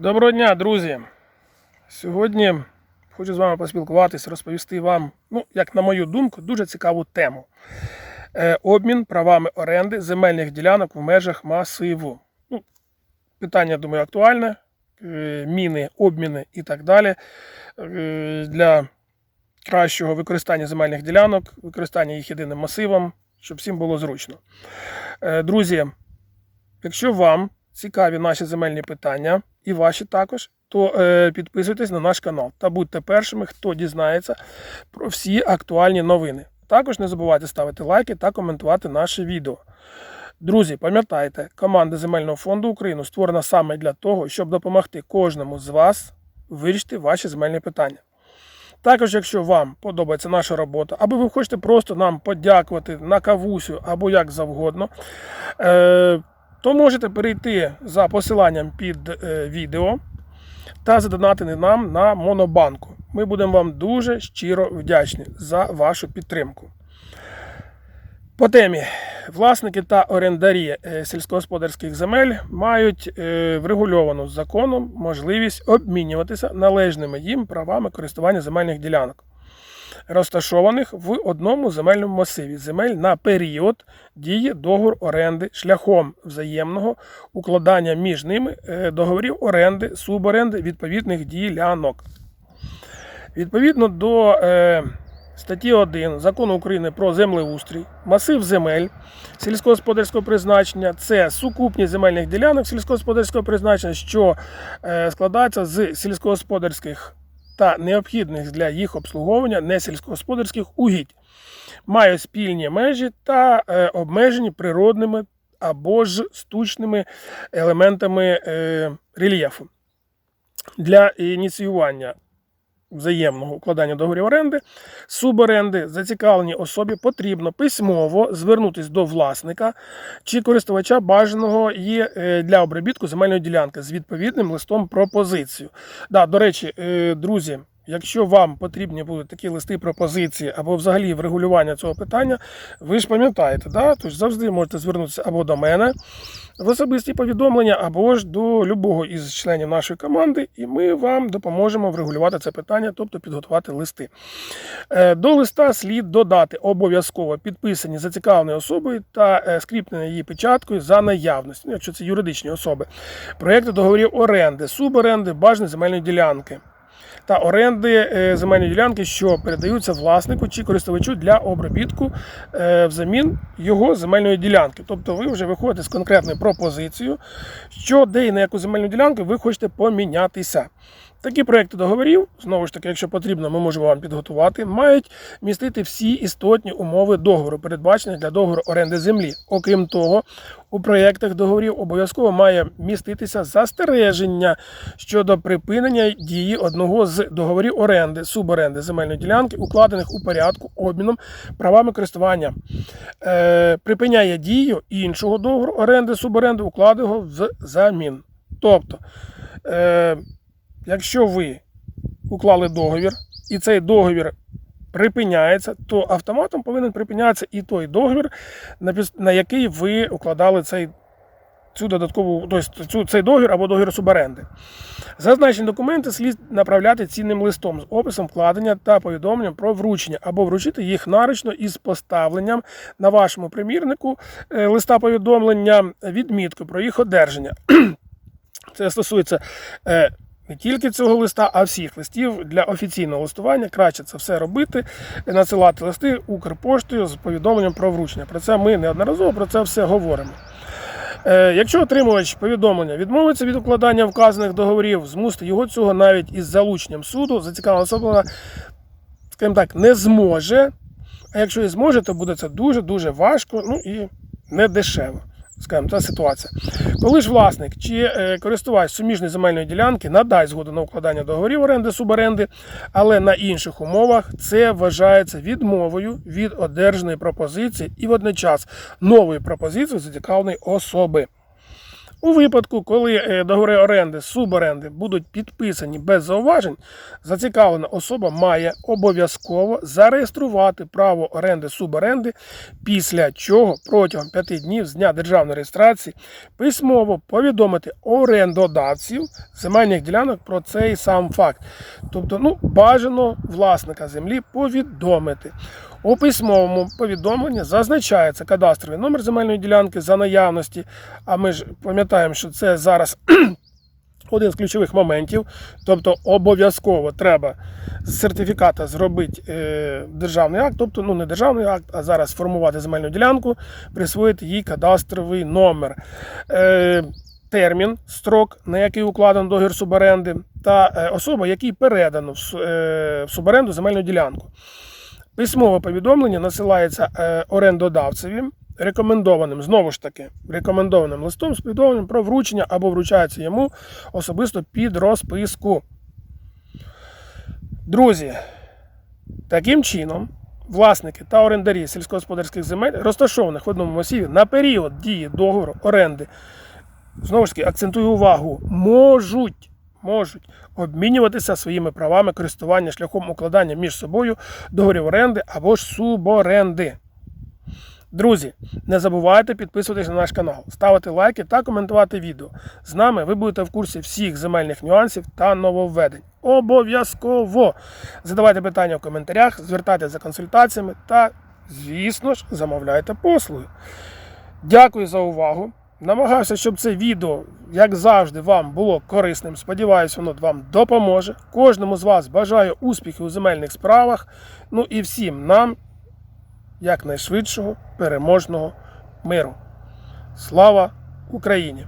Доброго дня, друзі! Сьогодні хочу з вами поспілкуватися, розповісти вам, ну, як на мою думку, дуже цікаву тему. Е, Обмін правами оренди земельних ділянок в межах масиву. Ну, питання, думаю, актуальне. Е, Міни, обміни і так далі. Е, Для кращого використання земельних ділянок, використання їх єдиним масивом, щоб всім було зручно. Друзі, якщо вам цікаві наші земельні питання і ваші також, то е, підписуйтесь на наш канал та будьте першими, хто дізнається про всі актуальні новини. Також не забувайте ставити лайки та коментувати наше відео. Друзі, пам'ятайте, команда Земельного фонду України створена саме для того, щоб допомогти кожному з вас вирішити ваші земельні питання. Також, якщо вам подобається наша робота, або ви хочете просто нам подякувати на кавусю або як завгодно, е, то можете перейти за посиланням під е, відео та задонатити нам на Монобанку. Ми будемо вам дуже щиро вдячні за вашу підтримку. По темі власники та орендарі е, сільськогосподарських земель мають е, врегульовану законом можливість обмінюватися належними їм правами користування земельних ділянок, розташованих в одному земельному масиві земель на період дії договору оренди шляхом взаємного укладання між ними е, договорів оренди, суборенди відповідних ділянок. Відповідно до е, статті 1 Закону України про землеустрій, масив земель сільськогосподарського призначення це сукупність земельних ділянок сільськогосподарського призначення, що е, складається з сільськогосподарських та необхідних для їх обслуговування несільськогосподарських угідь, має спільні межі та е, обмежені природними або ж штучними елементами е, рельєфу. Для ініціювання взаємного укладання договорів оренди, суборенди зацікавленій особі потрібно письмово звернутися до власника чи користувача бажаного є е, для обробітку земельної ділянки з відповідним листом пропозицію. Да, до речі, е, друзі. Якщо вам потрібні будуть такі листи пропозиції або взагалі врегулювання цього питання, ви ж пам'ятаєте, да? Тож завжди можете звернутися або до мене в особисті повідомлення, або ж до любого із членів нашої команди, і ми вам допоможемо врегулювати це питання, тобто підготувати листи. Е, До листа слід додати обов'язково підписані зацікавленою особою та е, скріплені її печаткою за наявності, ну, якщо це юридичні особи, проєкти договорів оренди, суборенди, бажаної земельної ділянки та оренди е, земельної ділянки, що передаються власнику чи користувачу для обробітку е, взамін його земельної ділянки. Тобто ви вже виходите з конкретною пропозицією, що де і на яку земельну ділянку ви хочете помінятися. Такі проекти договорів, знову ж таки, якщо потрібно, ми можемо вам підготувати, мають містити всі істотні умови договору, передбачені для договору оренди землі. Окрім того, у проєктах договорів обов'язково має міститися застереження щодо припинення дії одного з договорів оренди, суборенди земельної ділянки, укладених у порядку обміном правами користування, е, припиняє дію іншого договору оренди, суборенди, укладеного в замін. Тобто, е, якщо ви уклали договір, і цей договір припиняється, то автоматом повинен припинятися і той договір, на який ви укладали цей. Цю додаткову, тобто цю, цей договір або договір суборенди. Зазначені документи слід направляти цінним листом з описом вкладення та повідомленням про вручення, або вручити їх нарочно із поставленням на вашому примірнику е, листа повідомлення відмітку про їх одержання. Це стосується е, не тільки цього листа, а всіх листів для офіційного листування. Краще це все робити, надсилати листи Укрпоштою з повідомленням про вручення. Про це ми неодноразово про це все говоримо. Е, Якщо отримувач повідомлення відмовиться від укладання вказаних договорів, змусити його цього навіть із залученням суду, зацікавлена особа, скажімо так, не зможе. А якщо і зможе, то буде це дуже-дуже важко, ну і не дешево. Скажімо, та ситуація. Коли ж власник чи е, користувач суміжної земельної ділянки надасть згоду на укладання договорів оренди, суборенди, але на інших умовах це вважається відмовою від одержаної пропозиції і водночас новою пропозицією зацікавленої особи. У випадку, коли е, договори оренди, суборенди будуть підписані без зауважень, зацікавлена особа має обов'язково зареєструвати право оренди суборенди, після чого протягом 5 днів з дня державної реєстрації письмово повідомити орендодавців земельних ділянок про цей сам факт. Тобто, ну, бажано власника землі повідомити. У письмовому повідомленні зазначається кадастровий номер земельної ділянки за наявності. А ми ж пам'ятаємо, що це зараз один з ключових моментів. Тобто обов'язково треба з сертифіката зробити е, державний акт, тобто ну не державний акт, а зараз сформувати земельну ділянку, присвоїти їй кадастровий номер. Е, Термін, строк, на який укладено договір суборенди, та е, особа, якій передано в суборенду земельну ділянку. Письмове повідомлення насилається е, орендодавцеві рекомендованим, знову ж таки, рекомендованим листом з повідомленням про вручення або вручається йому особисто під розписку. Друзі, таким чином, власники та орендарі сільськогосподарських земель, розташованих в одному масиві на період дії договору оренди, знову ж таки, акцентую увагу, можуть, можуть обмінюватися своїми правами користування шляхом укладання між собою договорів оренди або ж суборенди. Друзі, не забувайте підписуватись на наш канал, ставити лайки та коментувати відео. З нами ви будете в курсі всіх земельних нюансів та нововведень. Обов'язково задавайте питання в коментарях, звертайтеся за консультаціями та, звісно ж, замовляйте послуги. Дякую за увагу. Намагався, щоб це відео, як завжди, вам було корисним. Сподіваюсь, воно вам допоможе. Кожному з вас бажаю успіхів у земельних справах. Ну і всім нам якнайшвидшого переможного миру. Слава Україні!